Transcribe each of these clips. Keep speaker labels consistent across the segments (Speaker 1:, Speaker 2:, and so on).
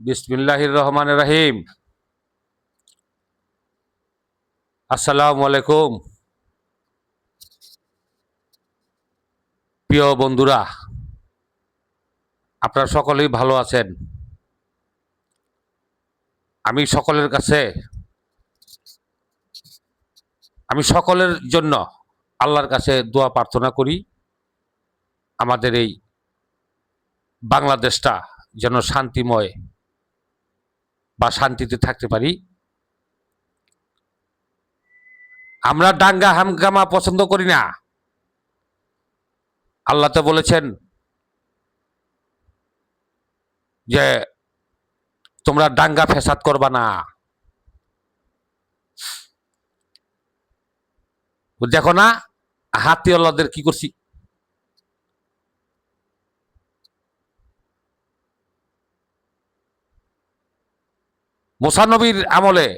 Speaker 1: বিসমিল্লাহির রহমান রাহিম আসসালামু আলাইকুম প্রিয় বন্ধুরা, আপনারা সকলেই ভালো আছেন? আমি সকলের কাছে, আমি সকলের জন্য আল্লাহর কাছে দোয়া প্রার্থনা করি, আমাদের এই বাংলাদেশটা যেন শান্তিময় শান্তিতে থাকতে পারি। আমরা ডাঙ্গা হামগামা পছন্দ করি না। আল্লাহ তো বলেছেন যে, তোমরা ডাঙ্গা ফেসাদ করবা না। দেখো না, হাতি আল্লাহদের কি করছি? মোসানবীর আমলে,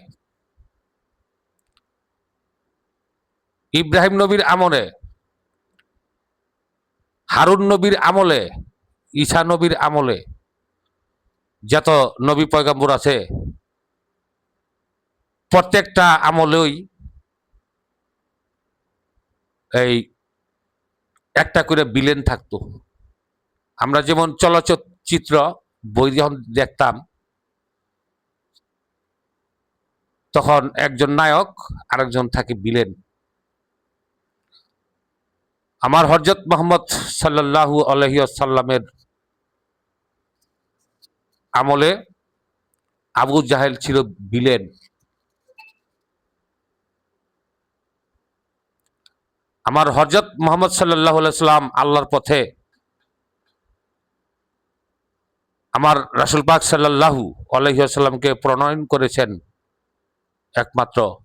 Speaker 1: ইব্রাহিম নবীর আমলে, হারুন নবীর আমলে ঈশা নবীর আমলে যত নবী পয়গাম্বর আছে, প্রত্যেকটা আমলেই এই একটা করে বিলেন থাকতো। আমরা যেমন চলচ্চিত্র বই যখন দেখতাম তখন একজন নায়ক, আরেকজন থাকে বিলেন। আমার হরজত মোহাম্মদ সাল্লাল্লাহু আলহি সাল্লামের আমলে আবু জাহেল ছিল বিলেন। আমার হরজত মোহাম্মদ সাল্লাহ সাল্লাম আল্লাহর পথে আমার রাসুল পাক সাল্লাহু আলহিহাল্লামকে প্রণয়ন করেছেন। একমাত্র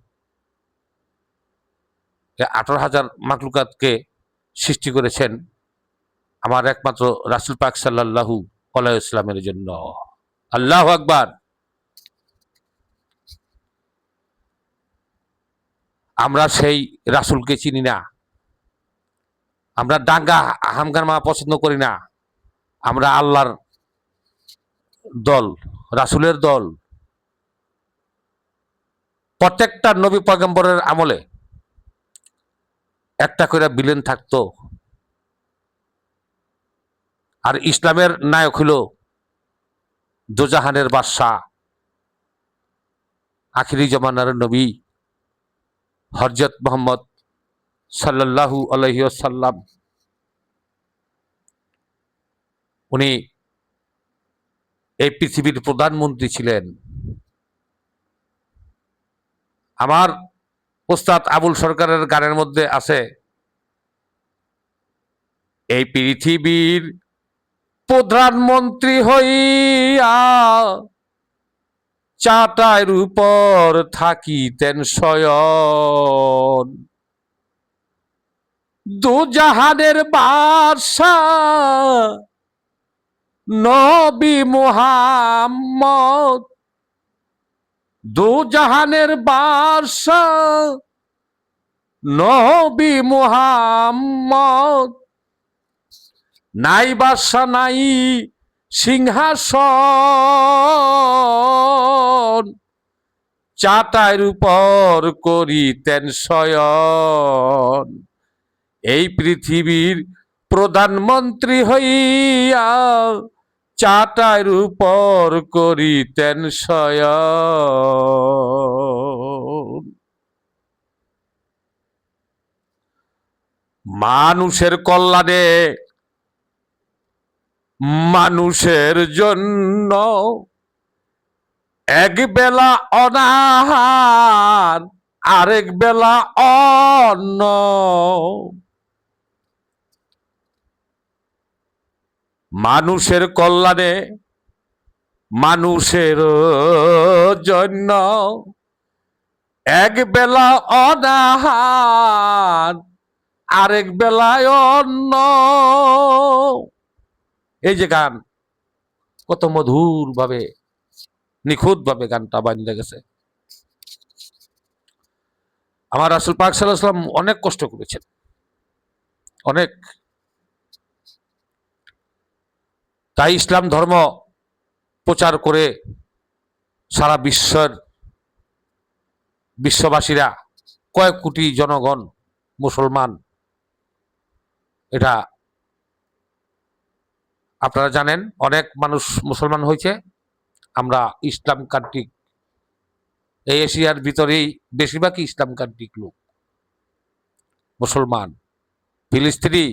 Speaker 1: আঠারো হাজার মাকলুকাতকে সৃষ্টি করেছেন আমার একমাত্র রাসুল পাক সাল্লাহু আলাইসলামের জন্য। আল্লাহ আকবার। আমরা সেই রাসুলকে চিনি না। আমরা ডাঙ্গা হামগামা পছন্দ করি না। আমরা আল্লাহর দল, রাসুলের দল প্রত্যেকটা নবী পয়গম্বরের আমলে একটা করে বিলেন থাকতো। আর ইসলামের নায়ক হল দোজাহানের বাদশাহ, আখিরি জমানার নবী হরজত মোহাম্মদ সাল্লাহু আলহিসাল্লাম উনি এই পৃথিবীর প্রধানমন্ত্রী ছিলেন। আমার ওস্তাদ আবুল সরকারের গানের মধ্যে আছে, এই পৃথিবীর প্রধানমন্ত্রী হইয়া চাটাইর উপর থাকিতেন শয়ন দুজাহানের বাদশা নবী মুহাম্মদ দুজাহানের বাদশা নবী মুহাম্মদ। নাই বাদশা, নাই সিংহাসন। চাটাইর উপর করিতেন শয়ন। এই পৃথিবীর প্রধানমন্ত্রী হইয়া চাটাইর উপর করিতেন শয়ন। মানুষের কল্যাণে মানুষের জন্য এক বেলা অনাহার আরেক বেলা অন্ন। মানুষের কল্যাণে, মানুষের জন্য এক বেলা অনাহার, আরেক বেলায় অন্ন। এই যে গান, কত মধুর ভাবে নিখুঁত ভাবে গানটা বানিয়ে গেছে। আমার রাসুল পাক সাল্লাম অনেক কষ্ট করেছেন। অনেক তাই ইসলাম ধর্ম প্রচার করে সারা বিশ্বের বিশ্ববাসীরা কয়েক কোটি জনগণ মুসলমান। এটা আপনারা জানেন, অনেক মানুষ মুসলমান হয়েছে। আমরা ইসলাম কান্ট্রিক, এই এশিয়ার ভিতরেই বেশিরভাগই ইসলাম কান্ট্রিক লোক। মুসলমান, ফিলিস্তিনি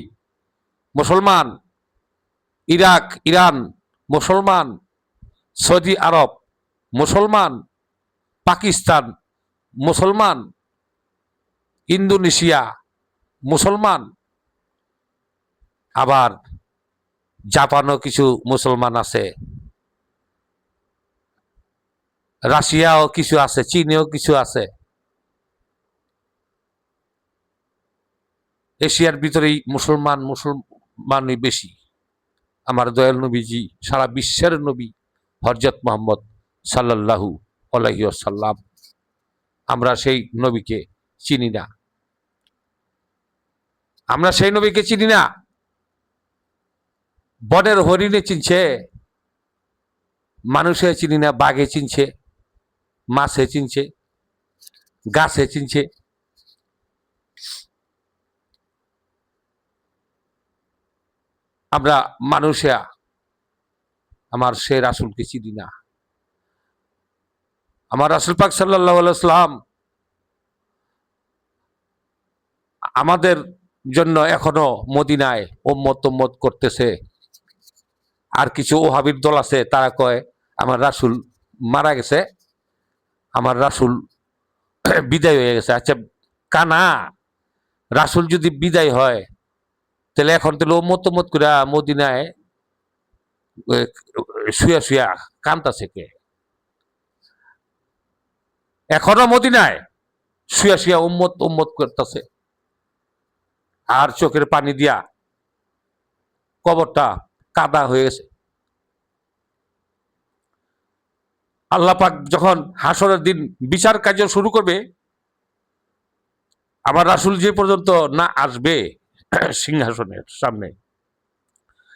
Speaker 1: মুসলমান ইরাক, ইরান, মুসলমান, সৌদি আরব, মুসলমান, পাকিস্তান, মুসলমান, ইন্দোনেশিয়া, মুসলমান, আবার জাপানও কিছু মুসলমান আছে। রাশিয়াও কিছু আছে, চীনেও কিছু আছে। এশিয়ার ভিতরেই মুসলমান, মুসলমানই বেশি। আমার দয়াল নবীজি, সারা বিশ্বের নবী হরজত মোহাম্মদ সাল্লাল্লাহু আলাইহি সাল্লাম আমরা সেই নবীকে চিনি না। আমরা সেই নবীকে চিনি না। বনের হরিণে চিনছে, মানুষে চিনি না, বাঘে চিনছে, মাছে চিনছে, গাছে চিনছে। আমরা মানুষেরা, আমার সে রাসুলকে চিনি না। আমার রাসুল পাক সাল্লাহ সাল্লাম আমাদের জন্য এখনও মদিনায় ওম্মত তোম্মত করতেছে। আর কিছু ওহাবির দল আছে, তারা কয়, আমার রাসুল মারা গেছে, আমার রাসুল বিদায় হয়ে গেছে। আচ্ছা কানা, রাসুল যদি বিদায় হয় তাহলে এখন তাহলে মত করে মদিনায় শুয়া শুয়া কান্তাছে কে? এখনও মদিনায় শুয়া শুয়া উম্মত উম্মত করতেছে। আর চোখের পানি দিয়া কবরটা কাদা হয়ে গেছে। আল্লাহ পাক যখন হাসরের দিন বিচার কার্য শুরু করবে, আবার রাসুল যে পর্যন্ত না আসবে সিংহাসনের সামনে।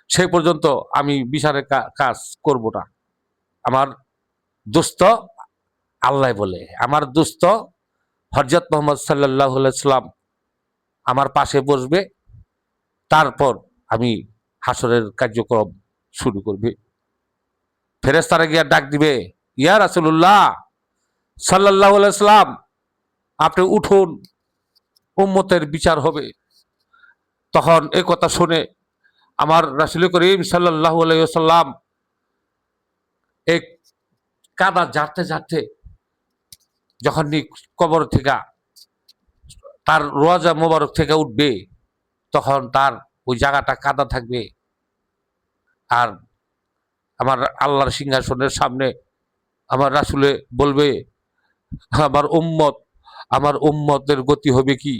Speaker 1: সেই পর্যন্ত আমি বিচারের কাজ করব না। আমার দোস্ত আল্লাহ বলে। আমার দোস্ত হরজত মোহাম্মদ সাল্লাহ সাল্লাম আমার পাশে বসবে। তারপর আমি হাসরের কার্যক্রম শুরু করবে। ফেরেস্তারা গিয়া ডাক দিবে, ইয়া রাসুল্লাহ সাল্লাহ সাল্লাম আপনি উঠুন। উম্মতের বিচার হবে। তখন এই কথা শুনে আমার রাসুল করিম সাল্লাহ সাল্লাম এক কাদা ঝাড়তে ঝাড়তে যখন কবর থেকে তার রোয়াজা মোবারক থেকে উঠবে, তখন তার ওই জায়গাটা কাদা থাকবে। আর আমার আল্লাহর সিংহাসনের সামনে আমার রাসুলে বলবে, আমার উম্মত, আমার উম্মতের গতি হবে কি?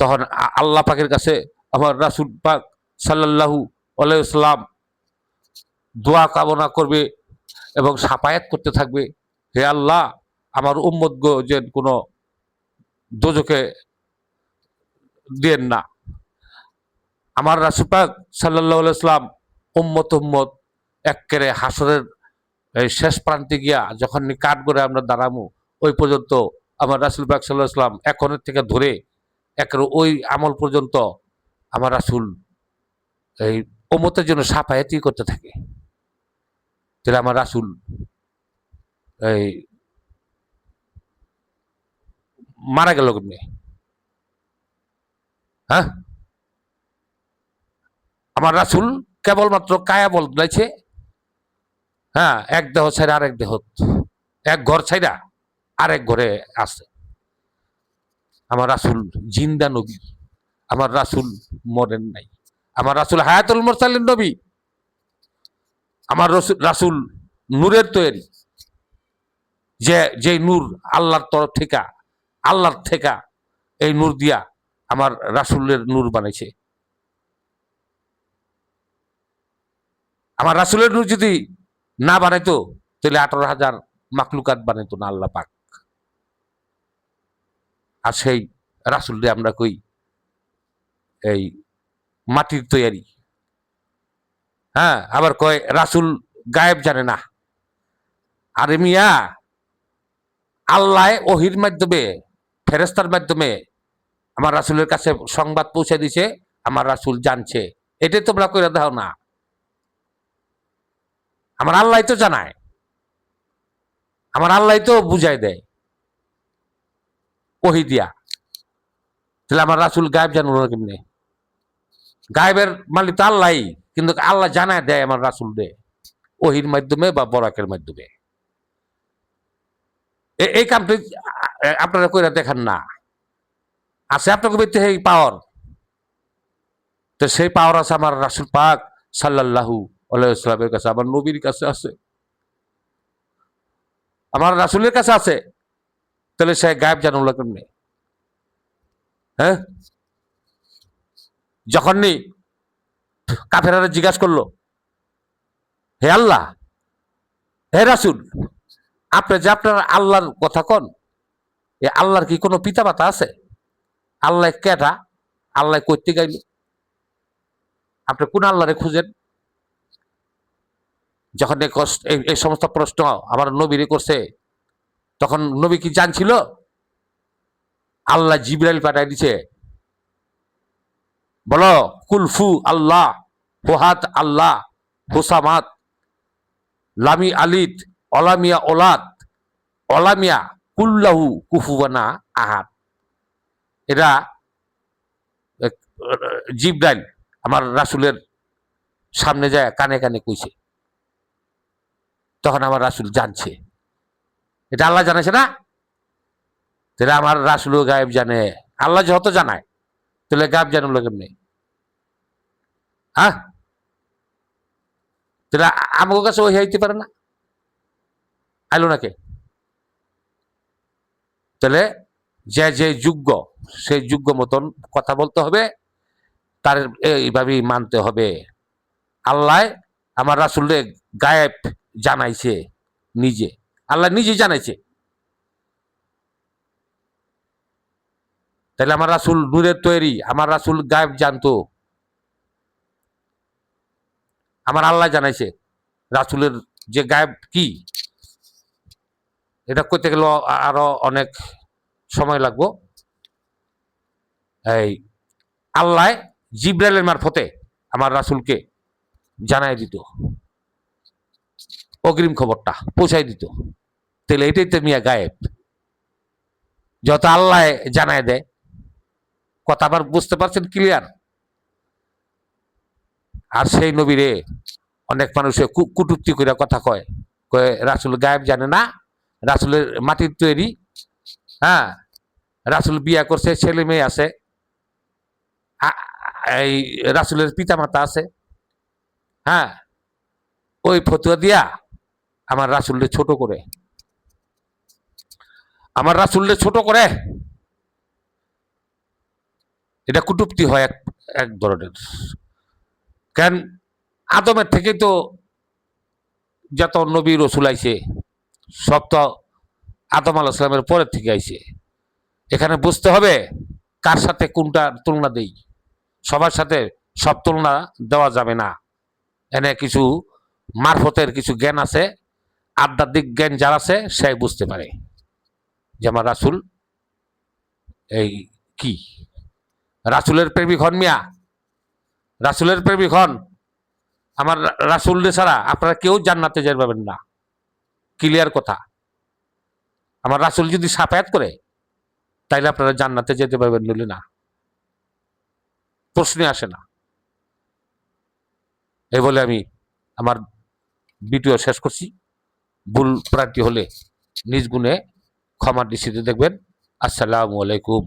Speaker 1: তখন আল্লাহ পাকের কাছে আমার রাসুল পাক সাল্লাল্লাহু আলাইসাল্লাম দোয়া কামনা করবে এবং সাপায়াত করতে থাকবে, হে আল্লাহ, আমার উম্মত গো যে কোনো দোজকে দেন না। আমার রাসুল পাক সাল্লাহ আলাইসাল্লাম উম্মত উম্মত একেবারে হাসরের শেষ প্রান্তে গিয়া যখন কাঠ করে আমরা দাঁড়ামু, ওই পর্যন্ত আমার রাসুল পাক সাল্লাহ সাল্লাম এখনের থেকে ধরে একের ওই আমল পর্যন্ত আমার রাসুল এই ওমতের জন্য সাফায়াতি করতে থাকে। তাহলে আমার রাসুল এই মারা গেল কেমনি? হ্যাঁ? আমার রাসুল কেবলমাত্র কায়া বদলাইছে হ্যাঁ এক দেহ ছাইরা আরেক দেহ, এক ঘর ছাইরা আরেক ঘরে আছে। আমার রাসুল জিন্দা নবী, আমার রাসুল মরেন নাই, আমার রাসুল হায়াতুল মোরসালিন নবী, আমার রসুল- রাসুল নূরের তৈরি, যে যে নূর আল্লাহর তরফ থেকে, আল্লাহর থেকে এই নূর দিয়া আমার রাসুলের নূর বানাইছে। আমার রাসুলের নূর যদি না বানাইতো, তাহলে আঠারো হাজার মাকলুকাত বানাইতো না আল্লাহ পাক। আর সেই রাসুল আমরা কই? এই মাটির তৈরি হ্যাঁ আবার কয়, রাসুল গায়েব জানে না। আরে মিয়া আল্লাহ ওহির মাধ্যমে ফেরেস্তার মাধ্যমে আমার রাসুলের কাছে সংবাদ পৌঁছে দিছে, আমার রাসুল জানছে। এটাই তোমরা করে দাও না। আমার আল্লাহ তো জানায়। আমার আল্লাহ তো বুঝাই দেয়। ওহি দিয়া। তাহলে আমার রাসুল গায়েব জানব না কেমনি? গায়েবের মালিক তো আল্লাহ কিন্তু আল্লাহ জানায় দেয় আমার রাসুল দে ওহির মাধ্যমে বা বরাকের মাধ্যমে। এই কামটি আপনারা কইরা দেখেন না। আছে আপনাকে বেঁচে এই পাওয়ার। তো সেই পাওয়ার আছে আমার রাসুল পাক সাল্লাল্লাহু আলাইহিসসালামের কাছে, আমার নবীর কাছে আছে। আমার রাসুলের কাছে আছে। তাহলে সে গায়েব জানুল্লাহ কেমনি? হ্যাঁ? যখনই কাফেরারা জিজ্ঞাসা করল, হে আল্লাহ, হে রাসুল, আপনি যে আপনার আল্লাহর কথা কন, এ আল্লাহর কি কোনো পিতা মাতা আছে? আল্লাহ কেটা আল্লাহ করতে গাইল আপনি কোন আল্লাহরে খুঁজেন? যখন এই সমস্ত প্রশ্ন আমার নবীরে করছে তখন নবী কি জানছিল? আল্লাহ জিব্রাইল পাঠাই দিছে। বলো কুলফু আল্লাহ, হুহাত আল্লাহ, হুসামাত, লামি আলিদ অলামিয়া ওলাদ অলামিয়া কুল্লাহু কুফুবানা আহাদ। এরা জিব্রাইল আমার রাসুলের সামনে যায়, কানে কানে কইছে। তখন আমার রাসুল জানছে। এটা আল্লাহ জানাছে না? তাহলে আমার রাসুলও গায়েব জানে। আল্লাহ যত জানায়, তাহলে গায়েব জানলো কেমনি হ্যাঁ? তাহলে আমাকে কাছে ওই হইতে পারে না। আইলো নাকি? তাহলে যে যে যোগ্য সেই যোগ্য মতন কথা বলতে হবে, তার এইভাবেই মানতে হবে। আল্লাহ আমার রাসুলে গায়েব জানাইছে নিজে। আল্লাহ নিজে জানাইছে। তাহলে আমার রাসুল নূরের তৈরি, আমার রাসুল গায়েব জানতো। আমার আল্লাহ জানাইছে, রাসুলের যে গায়েব কি? এটা করতে গেলে আরও অনেক সময় লাগবো। এই আল্লাহ জিব্রাইলের মারফতে আমার রাসুলকে জানাই দিত। অগ্রিম খবরটা পৌঁছাই দিত। তাহলে এটাই তো মিয়া গায়েব। যত আল্লাহ জানায় দেয়, কথা আবার বুঝতে পারছেন ক্লিয়ার আর সেই নবীরে অনেক মানুষে কুটুক্তি করে কথা কয় কয়, রাসুল গায়েব জানে না, রাসুলের মাটির তৈরি হ্যাঁ রাসুল বিয়া করছে, ছেলে মেয়ে আছে এই রাসুলের পিতা মাতা আছে হ্যাঁ ওই ফতুয়া দিয়া আমার রাসুলকে ছোট করে আমার রাসুলকে ছোট করে। এটা কুটুক্তি হয় এক এক ধরনের। কেন? আদমের থেকেই তো যত নবী রসুল আইছে, সব তো আদম আলাহ সালামের পরের থেকে আইছে। এখানে বুঝতে হবে কার সাথে কোনটা তুলনা দেই। সবার সাথে সব তুলনা দেওয়া যাবে না। এনে কিছু মারফতের কিছু জ্ঞান আছে, আধ্যাত্মিক জ্ঞান যার আছে, সে বুঝতে পারে। যে আমার রাসুল, এই কি? রাসুলের প্রেমিক হন মিয়া। রাসুলের প্রেমিক হন। আমার রাসুল ছাড়া আপনারা কেউ জান্নাতে যেতে পারবেন না। ক্লিয়ার কথা। আমার রাসুল যদি সাফায়াত করে, তাইলে আপনারা জান্নাতে যেতে পারবেন নইলে না। প্রশ্নে আসে না। এই বলে আমি আমার ভিডিও শেষ করছি। ভুল প্রান্তি হলে নিজ গুণে ক্ষমার দৃষ্টিতে দেখবেন। আসসালামু আলাইকুম।